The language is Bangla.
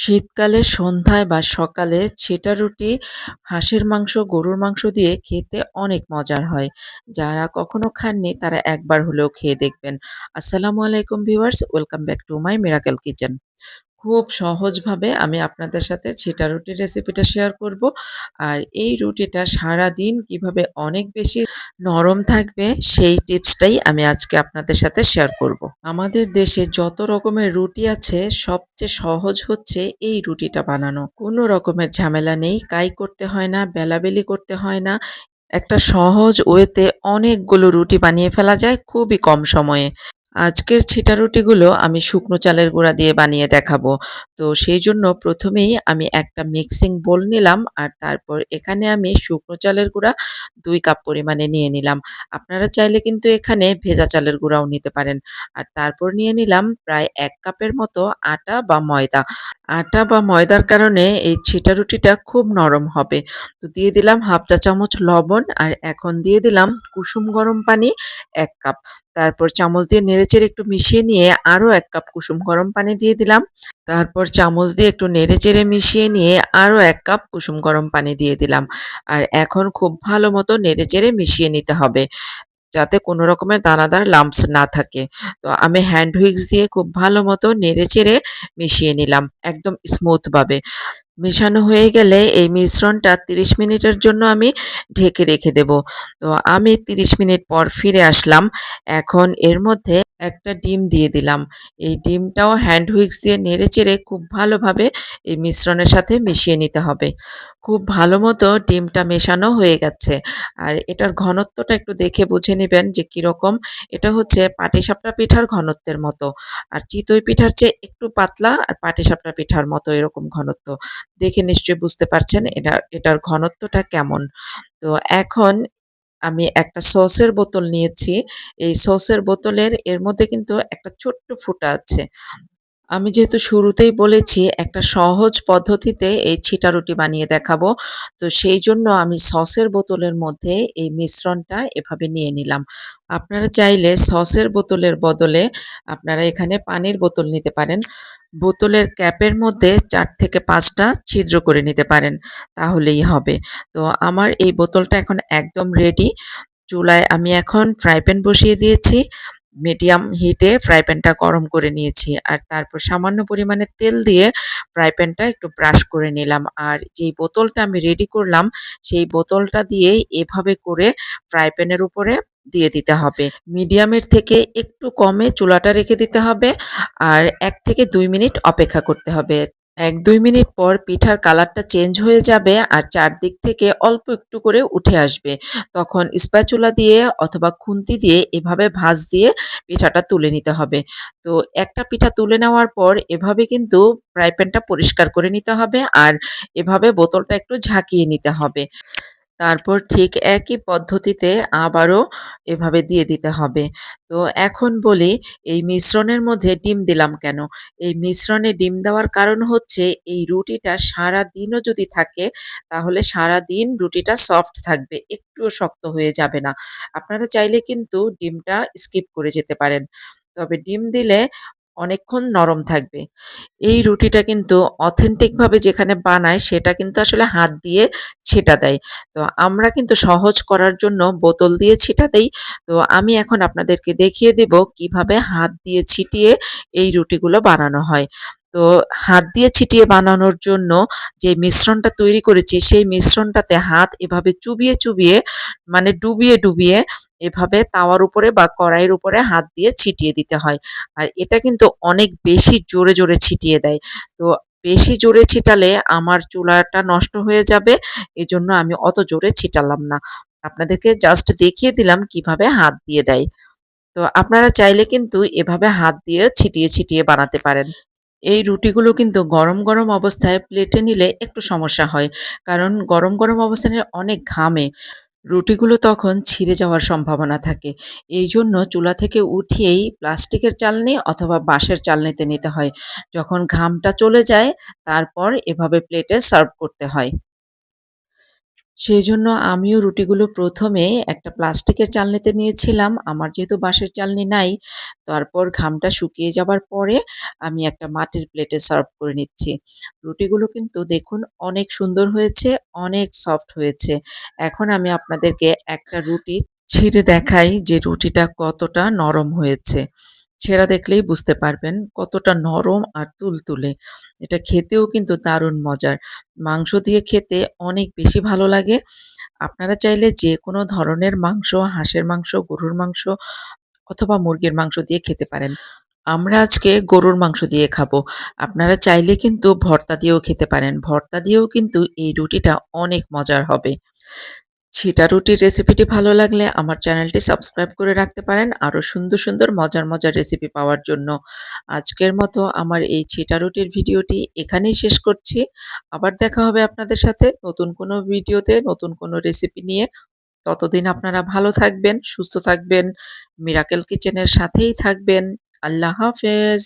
শীতকালে সন্ধ্যায় বা সকালে ছেটা রুটি হাঁসের মাংস, গরুর মাংস দিয়ে খেতে অনেক মজার হয়। যারা কখনো খাননি তারা একবার হলেও খেয়ে দেখবেন। আসসালামু আলাইকুম viewers, welcome back to my miracle kitchen. খুব সহজভাবে আমি আপনাদের সাথে ছিটা রুটির রেসিপিটা শেয়ার করব। আর এই রুটিটা সারাদিন কীভাবে অনেক বেশি নরম থাকবে সেই টিপসটাই আমি আজকে আপনাদের সাথে শেয়ার করব। আমাদের দেশে যত রকমের রুটি আছে সবচেয়ে সহজ হচ্ছে এই রুটিটা বানানো। কোনো রকমের ঝামেলা নেই, কাই করতে হয় না, বেলাবেলি করতে হয় না। একটা সহজ ওয়েতে অনেকগুলো রুটি বানিয়ে ফেলা যায় খুবই কম সময়ে। আজকের ছিটা রুটিগুলো আমি শুকনো চালের গুঁড়া দিয়ে বানিয়ে দেখাবো। তো সেই জন্য প্রথমেই আমি একটা মিক্সিং বোল নিলাম আর তারপর এখানে আমি শুকনো চালের গুঁড়া দুই কাপ পরিমাণে নিয়ে নিলাম। আপনারা চাইলে কিন্তু এখানে ভেজা চালের গুঁড়াও নিতে পারেন। আর তারপর নিয়ে নিলাম প্রায় এক কাপের মতো আটা বা ময়দা। আটা বা ময়দার কারণে এই ছিটা রুটিটা খুব নরম হবে। তো দিয়ে দিলাম হাফ চা চামচ লবণ আর এখন দিয়ে দিলাম কুসুম গরম পানি ১ কাপ। তারপর চামচ দিয়ে নেড়েচেড়ে একটু মিশিয়ে নিয়ে আরও ১ কাপ কুসুম গরম পানি দিয়ে দিলাম। তারপর চামচ দিয়ে একটু নেড়েচেড়ে মিশিয়ে নিয়ে আরও ১ কাপ কুসুম গরম পানি দিয়ে দিলাম। আর এখন খুব ভালো মতো নেড়েচেড়ে মিশিয়ে নিতে হবে। যাতে কোনো রকমের দানাদার লাম্পস না থাকে। তো আমি হ্যান্ড হুইক্স দিয়ে খুব ভালো মতো নেড়ে চেড়ে মিশিয়ে নিলাম, একদম স্মুথভাবে। মেশানো হয়ে গেলে এই মিশ্রণটা ৩০ মিনিটের জন্য আমি ঢেকে রেখে দেব। তো আমি ৩০ মিনিট পর ফিরে আসলাম। এখন এর মধ্যে একটা ডিম দিয়ে দিলাম। এই ডিমটাও হ্যান্ড হুইক্স দিয়ে নেড়েচেড়ে খুব ভালোভাবে এই মিশ্রণের সাথে মিশিয়ে নিতে হবে। খুব ভালো মতো ডিমটা মেশানো হয়ে গেছে। আর এটার ঘনত্বটা একটু দেখে বুঝে নেবেন যে কীরকম। এটা হচ্ছে পাটিসাপটা পিঠার ঘনত্বের মতো। আর চিতই পিঠার চেয়ে একটু পাতলা আর পাটিসাপটা পিঠার মতো এরকম ঘনত্ব। দেখে নিশ্চয়ই বুঝতে পারছেন এটা, এটার ঘনত্বটা কেমন। তো এখন আমি একটা সসের বোতল নিয়েছি। এই সসের বোতলের এর মধ্যে কিন্তু একটা ছোট্ট ফুটা আছে। আমি যেহেতু শুরুতেই বলেছি, একটা সহজ পদ্ধতিতে এই ছিটা রুটি বানিয়ে দেখাবো। তো সেই জন্য আমি সসের বোতলের মধ্যে এই মিশ্রণটা এভাবে নিয়ে নিলাম। আপনারা চাইলে সসের বোতলের বদলে আপনারা এখানে পানির বোতল নিতে পারেন। বোতলের ক্যাপের মধ্যে চার থেকে পাঁচটা ছিদ্র করে নিতে পারেন, তাহলেই হবে। তো আমার এই বোতলটা এখন একদম রেডি। চুলায় আমি এখন ফ্রাই প্যান বসিয়ে দিয়েছি। মিডিয়াম হিটে ফ্রাই প্যানটা গরম করে নিয়েছি। আর তারপর সামান্য পরিমাণে তেল দিয়ে ফ্রাই প্যানটা একটু ব্রাশ করে নিলাম। আর যেই বোতলটা আমি রেডি করলাম, সেই বোতলটা দিয়ে এভাবে করে ফ্রাই প্যানের উপরে দিয়ে দিতে হবে। মিডিয়ামের থেকে একটু কমে চুলাটা রেখে দিতে হবে। আর এক থেকে দুই মিনিট অপেক্ষা করতে হবে। এক দুই মিনিট পর পিঠার কালারটা চেঞ্জ হয়ে যাবে আর চারদিক থেকে অল্প একটু করে উঠে আসবে। তখন স্প্যাচুলা দিয়ে অথবা খুন্তি দিয়ে এভাবে ভাঁজ দিয়ে পিঠাটা তুলে নিতে হবে। তো একটা পিঠা তুলে নেওয়ার পর এভাবে কিন্তু ফ্রাই প্যানটা পরিষ্কার করে নিতে হবে আর এভাবে বোতলটা একটু ঝাঁকিয়ে নিতে হবে। তারপর ঠিক একই পদ্ধতিতে আবারও এভাবে দিয়ে দিতে হবে। তো এখন বলি এই মিশ্রণের মধ্যে ডিম দিলাম কেন? এই মিশ্রণে ডিম দেওয়ার কারণ হচ্ছে এই রুটিটা সারাদিনও যদি থাকে তাহলে সারাদিন রুটিটা সফট থাকবে, একটুও শক্ত হয়ে যাবে না। আপনারা চাইলে কিন্তু ডিমটা স্কিপ করে যেতে পারেন। তবে ডিম দিলে অনেকক্ষণ নরম থাকবে। এই রুটিটা কিন্তু অথেন্টিকভাবে যেখানে বানায় সেটা কিন্তু আসলে হাত দিয়ে ছেটা দেয়। তো আমরা কিন্তু সহজ করার জন্য বোতল দিয়ে ছিটা দেই। তো আমি এখন আপনাদেরকে দেখিয়ে দেব কীভাবে হাত দিয়ে ছিটিয়ে এই রুটিগুলো বানানো হয়। তো হাত দিয়ে ছিটিয়ে বানানোর জন্য যে মিশ্রণটা তৈরি করেছি সেই মিশ্রণটাতে হাত এভাবে চুবিয়ে, চুবিয়ে মানে ডুবিয়ে, ডুবিয়ে এভাবে তাওয়ার উপরে বা কড়াইয়ের উপরে হাত দিয়ে ছিটিয়ে দিতে হয়। আর এটা কিন্তু অনেক বেশি জোরে, জোরে ছিটিয়ে দেয়। তো বেশি জোরে ছিটালে আমার চুলাটা নষ্ট হয়ে যাবে। এজন্য আমি অত জোরে ছিটালাম না। আপনাদেরকে জাস্ট দেখিয়ে দিলাম কীভাবে হাত দিয়ে দেয়। তো আপনারা চাইলে কিন্তু এভাবে হাত দিয়ে ছিটিয়ে, ছিটিয়ে বানাতে পারেন। এই রুটিগুলো কিন্তু গরম, গরম অবস্থায় প্লেটে নিলে একটু সমস্যা হয়। কারণ গরম, গরম অবস্থানে অনেক ঘামে। রুটিগুলো তখন ছিঁড়ে যাওয়ার সম্ভাবনা থাকে। এই জন্য চুলা থেকে উঠিয়েই প্লাস্টিকের চালনি অথবা বাঁশের চালনিতে নিতে হয়। যখন ঘামটা চলে যায় তারপর এভাবে প্লেটে সার্ভ করতে হয়। সেইজন্য আমিও রুটিগুলো প্রথমে একটা প্লাস্টিকের চালনিতে নিয়েছিলাম। আমার যেহেতু বাঁশের চালনি নাই, তারপর ঘামটা শুকিয়ে যাবার পরে আমি একটা মাটির প্লেটে সার্ভ করে নিচ্ছি। রুটিগুলো কিন্তু দেখুন অনেক সুন্দর হয়েছে, অনেক সফট হয়েছে। এখন আমি আপনাদেরকে একটা রুটি ছিঁড়ে দেখাই যে রুটিটা কতটা নরম হয়েছে। ছেঁড়া দেখলেই বুঝতে পারবেন কতটা নরম আর তুলতুলে। এটা খেতেও কিন্তু দারুণ মজার। মাংস দিয়ে খেতে অনেক বেশি ভালো লাগে। আপনারা চাইলে যেকোনো ধরনের মাংস, হাঁসের মাংস, গরুর মাংস অথবা মুরগির মাংস দিয়ে খেতে পারেন। আমরা আজকে গরুর মাংস দিয়ে খাব। আপনারা চাইলে কিন্তু ভর্তা দিয়েও খেতে পারেন। ভর্তা দিয়েও কিন্তু এই রুটিটা অনেক মজার হবে। ছিটা রুটির রেসিপিটি ভালো লাগলে আমার চ্যানেলটি সাবস্ক্রাইব করে রাখতে পারেন আরও সুন্দর, সুন্দর মজার, মজার রেসিপি পাওয়ার জন্য। আজকের মতো আমার এই ছিটা রুটির ভিডিওটি এখানেই শেষ করছি। আবার দেখা হবে আপনাদের সাথে নতুন কোনো ভিডিওতে, নতুন কোনো রেসিপি নিয়ে। ততদিন আপনারা ভালো থাকবেন, সুস্থ থাকবেন, মিরাকেল কিচেনের সাথেই থাকবেন। আল্লাহ হাফেজ।